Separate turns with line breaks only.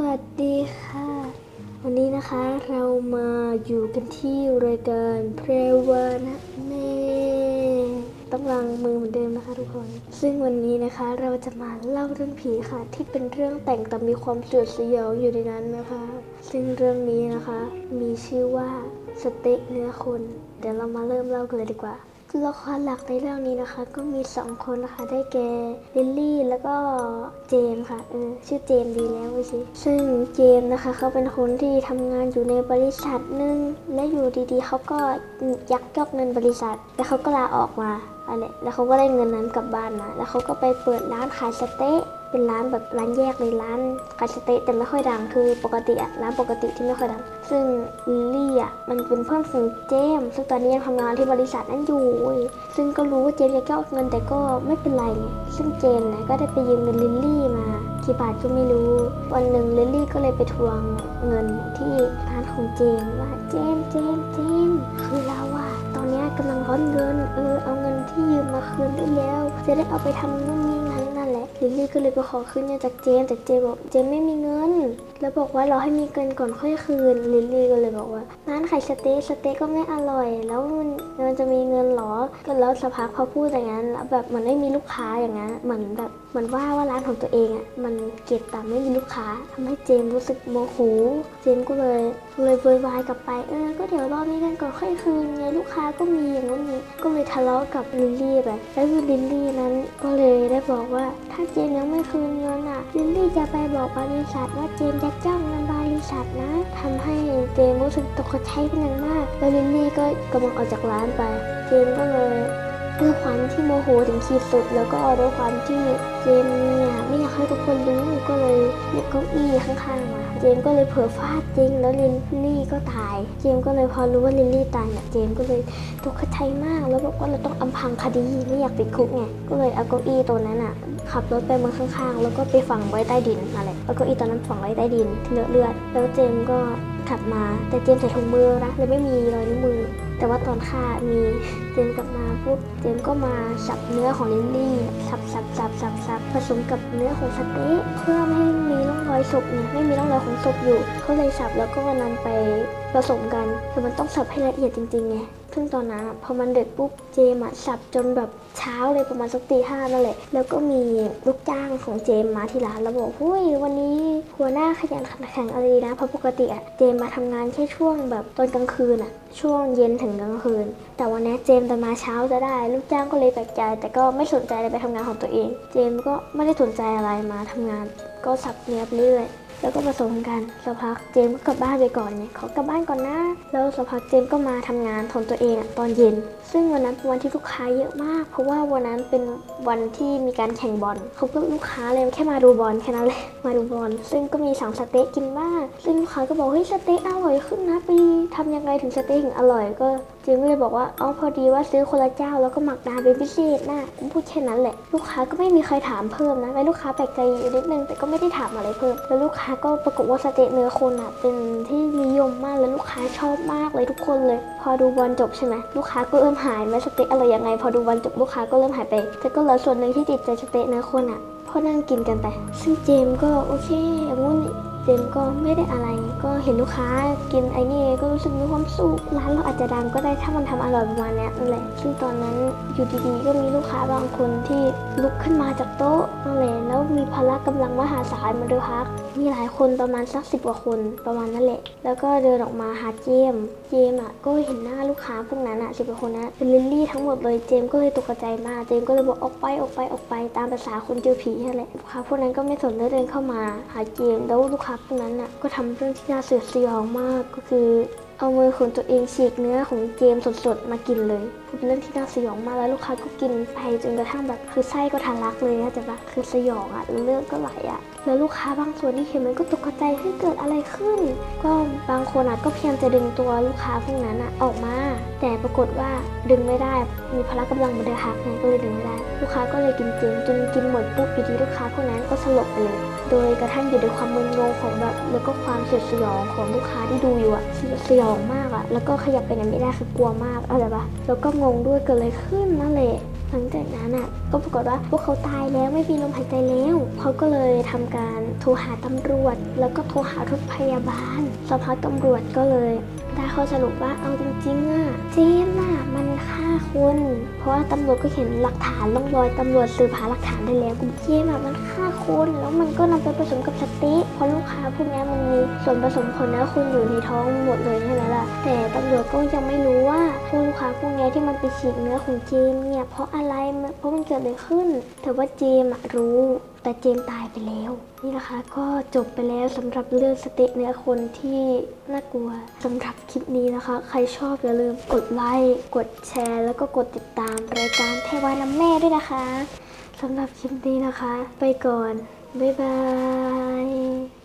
วัสดีค่ะ วันนี้นะคะเรามาอยู่กันที่รายการเพรวานะแม่ต้องวางมือเหมือนเดิมนะคะทุกคน ซึ่งวันนี้นะคะเราจะมาเล่าเรื่องผีค่ะ ที่เป็นเรื่องแต่งแต่มีความสยดสยองอยู่ในนั้นนะคะ ซึ่งเรื่องนี้นะคะ มีชื่อว่าสเต็กเนื้อคน เดี๋ยวเรามาเริ่มเล่ากันเลยดีกว่า ละครหลักในเรื่องนี้นะคะ ก็มีสองคนนะคะ ได้แก่ลิลลี่แล้วก็เจมส์ค่ะ เออ ชื่อเจมส์ดีแล้วสิซึ่งเจมส์นะคะ เขาเป็นคนที่ทำงานอยู่ในบริษัทหนึ่งและอยู่ดีๆ เขาก็ยักยอกเงินบริษัท แล้วเขาก็ลาออกมาอะไรแล้วเขาก็ได้เงินนั้นกลับบ้านมาแล้วเขาก็ไปเปิดร้านขายสเต๊ะ เป็นร้านแบบร้านแยกเลยร้านขาสเตะแต่ไม่ค่อยดังคือปกติอะร้านปกติที่ไม่ค่อยดัง ซึ่งลิลลี่อะมันเป็นเพื่อนของเจมส์ซึ่งตอนนี้ยังทำงานที่บริษัทนั้นอยู่ ซึ่งก็รู้ว่าเจมส์จะแก้เงินแต่ก็ไม่เป็นไรไงซึ่งเจมนะก็ได้ไปยืมเงินลิลลี่มากี่บาทก็ไม่รู้ วันหนึ่งลิลลี่ก็เลยไปทวงเงินที่ร้านของเจมส์ว่าเจมส์เจมส์เจมส์คือเราอะตอนนี้กำลังร้อนเงินเออเอาเงินที่ยืมมาคืนได้แล้ว จะได้เอาไปทำนู่นนี่ ลิลลี่ก็เลยไปขอคืนเงินจากเจม แต่เจมบอกเจมไม่มีเงิน แล้วบอกว่าราให้มีเงินก่อนค่อยคืนลิลลี่ก็เลยบอกว่าร้านขายสเต๊กสเต๊กก็ไม่อร่อย แล้วมันมันจะมีเงินหรอก็แล้วสักพักพอพูดอย่างนั้นแล้วแบบมันไม่มีลูกค้าอย่างนั้นเหมือนแบบเหมือนว่าว่าร้านของตัวเองอะมันเก็บแต่ไม่มีลูกค้าทำให้เจมรู้สึกโมโหเจมก็เลยเลยโวยวายกลับไปเออก็เดี๋ยวรอมีเงินก่อนค่อยคืนไงลูกค้าก็มีอย่างนู้นนี้ก็เลยทะเลาะกับลิลลี่ไปแล้วลิลลี่นั้นก็เลยได้บอกว่าถ้าเจนยังไม่คืนเงินอะลิลลี่จะไปบอกบริษัทว่าเจนจะจ้างเงินบริษัทนะทำให้เจนรู้สึกตกใจเป็นอย่างมาก แล้วลิลลี่ก็กำลังออกจากร้านไป เจนก็เลยด้วยความที่โมโหถึงขีดสุด แล้วก็ด้วยความที่เจนเนี่ยไม่อยากให้ทุกคนรู้ บเก้าอี้ข้างๆมา เจมก็เลยเผลอฟาดจริง แล้วลิลลี่ก็ตาย เจมก็เลยพอรู้ว่าลิลลี่ตายเนี่ยเจมก็เลยตกใจมาก แล้วบอกว่าเราต้องอำพรางคดีไม่อยากติดคุกไง ก็เลยเอาเก้าอี้ตัวนั้นอะขับรถไปเมืองข้างๆ แล้วก็ไปฝังไว้ใต้ดินนั่นแหละแล้วก็อี้ตอนนั้นฝังไว้ใต้ดินเลอะเลือด แล้วเจมก็ขับมา แต่เจมใส่ถุงมือนะเลยไม่มีรอยนิ้วมือ ต่อนฆ่ามีเจมกลับมาปุ๊บเจมก็มาสับเนื้อของลิลลี่สับสับสับสับสับผสมกับเนื้อของสเต๊ะเพื่อไม่ให้มีร่องรอยศพเนี่ยไม่มีร่องรอยของศพอยู่เขาเลยสับแล้วก็นำไปผสมกันแต่มันต้องสับให้ละเอียดจริงๆไง ซึ่งตอนนั้นพอมันเด็ดปุ๊บเจมอะสับจนแบบเช้าเลยประมาณสักตีห้านั่นแหละ แล้วก็มีลูกจ้างของเจมมาที่ร้านแล้วบอกหุ้ยวันนี้หัวหน้าขยันขันแข็งอะไรดีนะเพราะปกติอะเจมมาทำงานแค่ช่วงแบบตอนกลางคืนอะช่วงเย็นถึงกลางคืน แต่วันนี้เจมจะมาเช้าจะได้ ลูกจ้างก็เลยแปลกใจ แต่ก็ไม่สนใจเลยไปทำงานของตัวเอง เจมก็ไม่ได้สนใจอะไรมาทำงาน ก็สับเนื้อไปเรื่อย แล้วก็ผสมกันสักพักเจมส์ก็กลับบ้านไปก่อนเนี่ยขอกลับบ้านก่อนนะ แล้วสักพักเจมส์ก็มาทำงานของตัวเองอะตอนเย็น ซึ่งวันนั้นเป็นวันที่ลูกค้าเยอะมาก เพราะว่าวันนั้นเป็นวันที่มีการแข่งบอลเขาก็ลูกค้าเลยแค่มาดูบอลแค่นั้นเลยมาดูบอลซึ่งก็มีสั่งสเต๊กกินบ้างซึ่งลูกค้าก็บอกเฮ้ยสเต๊กอร่อยขึ้นนะไปทำยังไงถึงสเต๊กถึงอร่อยก็จมส์ก็เลยบอกว่าอ๋อพอดีว่าซื้อคนละเจ้าแล้วก็หมักนานเป็นพิเศษนะพูดแค่นั้นแหละ ลูกค้าก็ไม่มีใครถามเพิ่มนะแล้ลูกค้าแปลกใจอยู่นิดนึงแต่ก็ไม่ได้ถามอะไรเพิ่ม แล้วลูกค้าก็ปรากฏว่าสเต๊กเนื้อคนอะเป็นที่นิยมมากแล้วลูกค้าชอบมากเลยทุกคนเลย พอดูบอลจบใช่ไหมลูกค้าก็เริ่มหายไหมสเต๊กอะไรยังไง พอดูบอลจบลูกค้าก็เริ่มหายไปแต่ก็เหลือส่วนหนึ่งที่ติดใจสเต๊กเนื้อคนอะพอนั่งกินกันไป ซึ่งเจมส์ก็โอเคอย่างงู้น เจมก็ไม่ได้อะไร ก็เห็นลูกค้ากินไอ้นี่ก็รู้สึกมีความสุขร้านเราอาจจะดังก็ได้ถ้ามันทำอร่อยประมาณนี้นั่นแหละซึ่งตอนนั้นอยู่ดีๆก็มีลูกค้าบางคนที่ลุกขึ้นมาจากโต๊ะนั่นแหละแล้วมีพละกำลังมหาศาลมาด้วยพักมีหลายคนประมาณสักสิบกว่าคนประมาณนั่นแหละ แล้วก็เดินออกมาหาเจม เจมอะก็เห็นหน้าลูกค้าพวกนั้นอะสิบกว่าคนนะเป็นลิลลี่ทั้งหมดเลย เจมก็เลยตกใจมาก เจมก็เลยบอกออกไปออกไปออกไปตามภาษาคนเจอผีนั่นแหละ ลูกค้าพวกนั้นก็ไม่สนเลยเดินเข้ามาหาเจม แล้วลูกค้าพวกนั้นอะก็ทำเรื่องที่น่าเสียดสยองมากก็คือ เอามือของตัวเองฉีกเนื้อของเจมสดๆ มากินเลยเป็นเรื่องที่น่าสยองมากแล้วลูกค้าก็กินไปจนกระทั่งแบบคือไส้ก็ทะลักเลยนะแต่ว่าคือสยองอะแล้วเลือดก็ไหลอะแล้วลูกค้าบางส่วนที่เห็นมันก็ตกใจให้เกิดอะไรขึ้น ก็บางคนอะก็พยายามจะดึงตัวลูกค้าพวกนั้นอะออกมา แต่ปรากฏว่าดึงไม่ได้มีพละกำลังมันเดือหักไงก็เลยดึงไม่ได้ ลูกค้าก็เลยกินเจมจนกินหมดปุ๊บอยู่ดีลูกค้าพวกนั้นก็สลบไปเลย โดยกระทั่งอยู่ในความมึนงงของแบบแล้วก็ความเสียดสยองของลูกค้าที่ดูอยู่อะสยดสยองมากอะแล้วก็ขยับไปไหนไม่ได้คือกลัวมากอะไรปะแล้วก็งงด้วยเกิดอะไรขึ้นนั่นแหละหลังจากนั้นอะก็ปรากฏว่าพวกเขาตายแล้วไม่มีลมหายใจแล้วเขาก็เลยทำการโทรหาตำรวจ แล้วก็โทรหารถพยาบาลสักพักตำรวจก็เลยได้ข้อสรุปว่าเอาจริงๆอะเจมส์น่ะมันฆ่าคนเพราะว่าตำรวจก็เห็นหลักฐานร่องรอยตำรวจสืบหาหลักฐานได้แล้วคุณเจมส์อะมันฆ่า คนแล้วมันก็นำไปผสมกับสต๊ะเพราะลูกค้าพวกนี้มันมีส่วนผสมของเนื้อคุณอยู่ในท้องหมดเลยใช่ไหมล่ะแต่ตำรวจก็ยังไม่รู้ว่าพวกลูกค้าพวกนี้ที่มันไปฉีกเนื้อของเจมเนี่ยเพราะอะไรเพราะมันเกิดอะไรขึ้นแต่ว่าเจมรู้แต่เจมตายไปแล้ว นี่นะคะก็จบไปแล้วสำหรับเรื่องสเต็เนื้อคนที่น่ากลัวสำหรับคลิปนี้นะคะ ใครชอบอย่าลืมกดไลค์กดแชร์ แล้วก็กดติดตามรายการเทวาน้ำแม่ด้วยนะคะ สำหรับคลิปนี้นะคะ ไปก่อน บ๊ายบาย